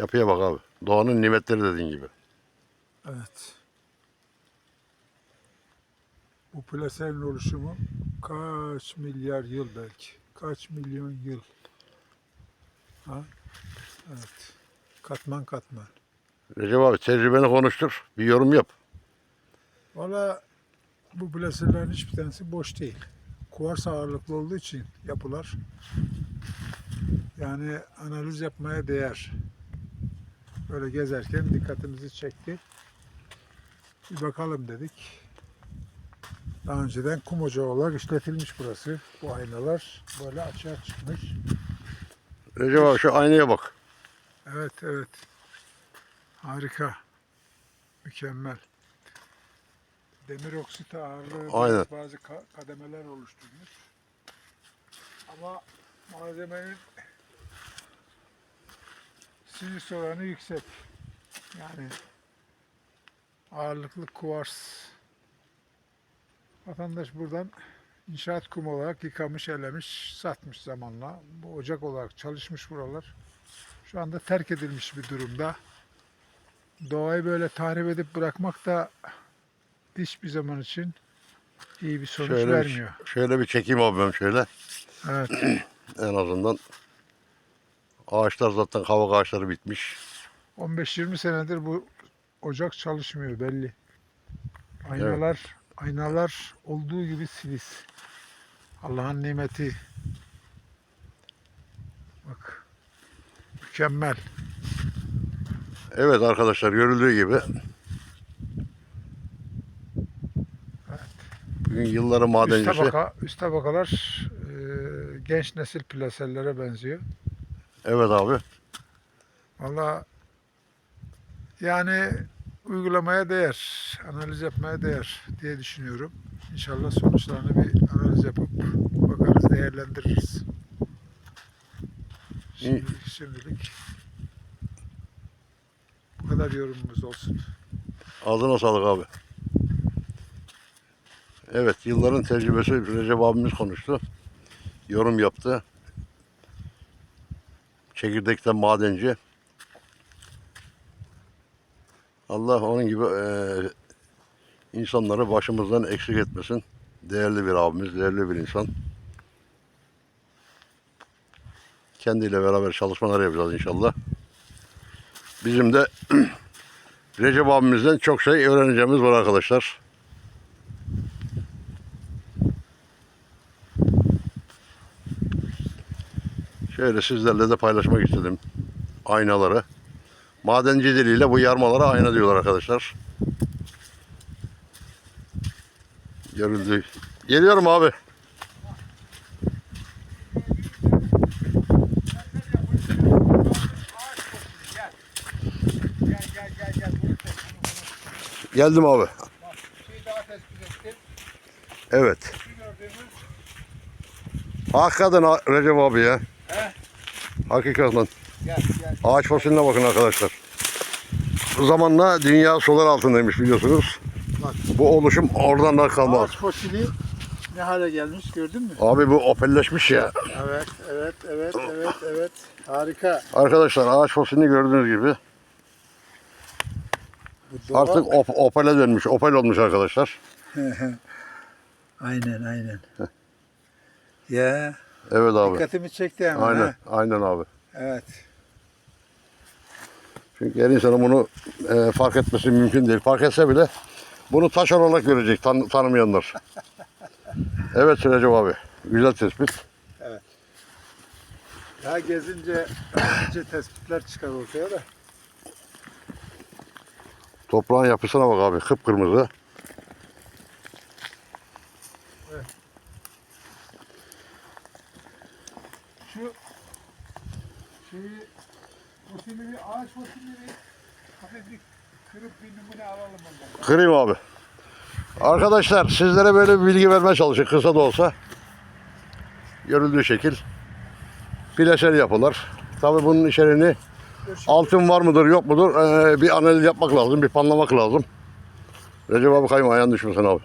Yapıya bak abi. Doğanın nimetleri dediğin gibi. Evet. Bu plasenin oluşumu kaç milyar yıl belki. Kaç milyon yıl. Ha? Evet. Katman katman. Recep abi tecrübeni konuştur. Bir yorum yap. Valla bu plaserlerin hiçbir tanesi boş değil. Kuvars ağırlıklı olduğu için yapılar yani analiz yapmaya değer. Böyle gezerken dikkatimizi çekti. Bir bakalım dedik. Daha önceden kum ocağı olarak işletilmiş burası. Bu aynalar böyle açığa çıkmış. Recep abi şu aynaya bak. Evet evet. Harika. Mükemmel. Demir oksit ağırlığı Aynen. bazı ka- kademeler oluşturmuş. Ama malzemenin silis oranı yüksek. Yani ağırlıklı kuvars. Vatandaş buradan inşaat kumu olarak yıkamış, elemiş, satmış zamanla. Bu ocak olarak çalışmış buralar. Şu anda terk edilmiş bir durumda. Doğayı böyle tahrip edip bırakmak da hiçbir zaman için iyi bir sonuç Şöyle vermiyor. bir, şöyle bir çekeyim abi ben şöyle. Evet. En azından ağaçlar zaten kavak ağaçları bitmiş. 15-20 senedir bu ocak çalışmıyor belli. Aynalar, aynalar olduğu gibi silis. Allah'ın nimeti. Bak. Mükemmel. Evet arkadaşlar görüldüğü gibi. Bugün yılların Üst, madencisi. tabaka, üst tabakalar e, genç nesil plasellere benziyor. Evet abi. Valla yani uygulamaya değer, analiz yapmaya değer diye düşünüyorum. İnşallah sonuçlarını bir analiz yapıp bakarız, değerlendiririz. Şimdi, şimdilik bu kadar yorumumuz olsun. Ağzına sağlık abi. Evet yılların tecrübesi Recep abimiz konuştu. Yorum yaptı. Çekirdekten madenci. Allah onun gibi eee, insanları başımızdan eksik etmesin. Değerli bir abimiz, değerli bir insan. Kendiyle beraber çalışmalar yapacağız inşallah. Bizim de Recep abimizden çok şey öğreneceğimiz var arkadaşlar. Şöyle sizlerle de paylaşmak istedim aynaları. Madenci diliyle bu yarmalara ayna diyorlar arkadaşlar. Görüldü. Geliyorum abi. Gel gel gel gel. Geldim abi. Evet. Hakikaten ha- Recep abi ya. Hakikaten. gel gel. Ağaç fosiline bakın arkadaşlar. Zamanla dünya sular altındaymış biliyorsunuz. Bak. Bu oluşum oradan da kalma. Ağaç fosili ne hale gelmiş gördün mü? Abi bu opelleşmiş ya. Evet, evet, evet, evet, evet. Harika. Arkadaşlar ağaç fosilini gördüğünüz gibi Bu doğa- artık op- opele dönmüş. Opel olmuş arkadaşlar. aynen, aynen. ya, Evet abi. dikkatimi çekti hemen. Aynen. ha. Aynen abi. Evet. Çünkü her insanın bunu e, fark etmesi mümkün değil. Fark etse bile bunu taş olarak görecek tan- tanımayanlar. evet Recep abi. Güzel tespit. Daha gezince, ince tespitler çıkar ortaya da. Toprağın yapısına bak abi. Kıpkırmızı. Şu şeyi, fosili, ağaç fosilini hafif bir kırıp bir numune alalım ondan. Kırayım abi. Arkadaşlar sizlere böyle bir bilgi vermeye çalışıyorum kısa da olsa. Görüldüğü şekil. Bileşer yapılar. Tabii bunun içeriğini altın var mıdır yok mudur ee, bir analiz yapmak lazım. Bir panlamak lazım. Recep abi kayma ayağın düşmesin abi.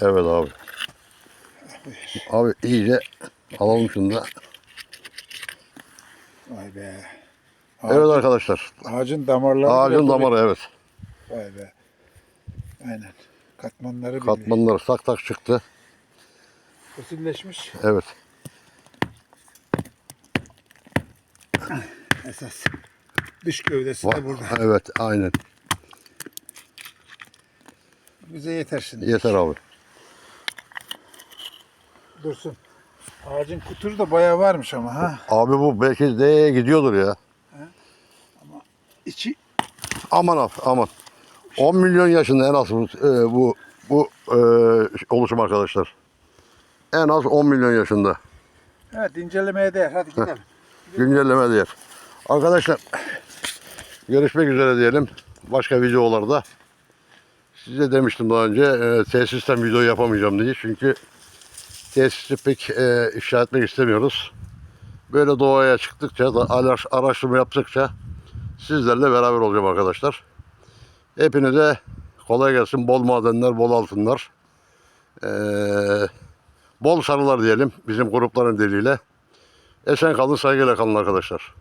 Evet abi. Abi iyice alalım şunu da. Vay be. Evet arkadaşlar. Ağacın damarları. Ağacın damarı evet. böyle. Vay be. Aynen. Katmanları bile Katmanlar tak tak çıktı. fosilleşmiş. Evet. Esas. Dış gövdesi de Va- burada. Evet aynen. Bize yeter şimdi. Yeter abi. Dursun. Ağacın kuturu da bayağı varmış ama ha. Abi bu belki de gidiyordur ya. İçi Aman abi aman. 10 milyon yaşında en az bu e, bu, bu e, oluşum arkadaşlar. En az 10 milyon yaşında. Evet incelemeye değer. Hadi gidelim. Güncelleme diğer. Arkadaşlar görüşmek üzere diyelim. Başka videolarda. Size demiştim daha önce e, tesisten video yapamayacağım diye. Çünkü tesisi pek e, ifşa etmek istemiyoruz. Böyle doğaya çıktıkça, da araş- araştırma yaptıkça sizlerle beraber olacağım arkadaşlar. Hepinize kolay gelsin. Bol madenler, bol altınlar. E, bol sarılar diyelim bizim grupların diliyle. Esen kalın, saygıyla kalın arkadaşlar.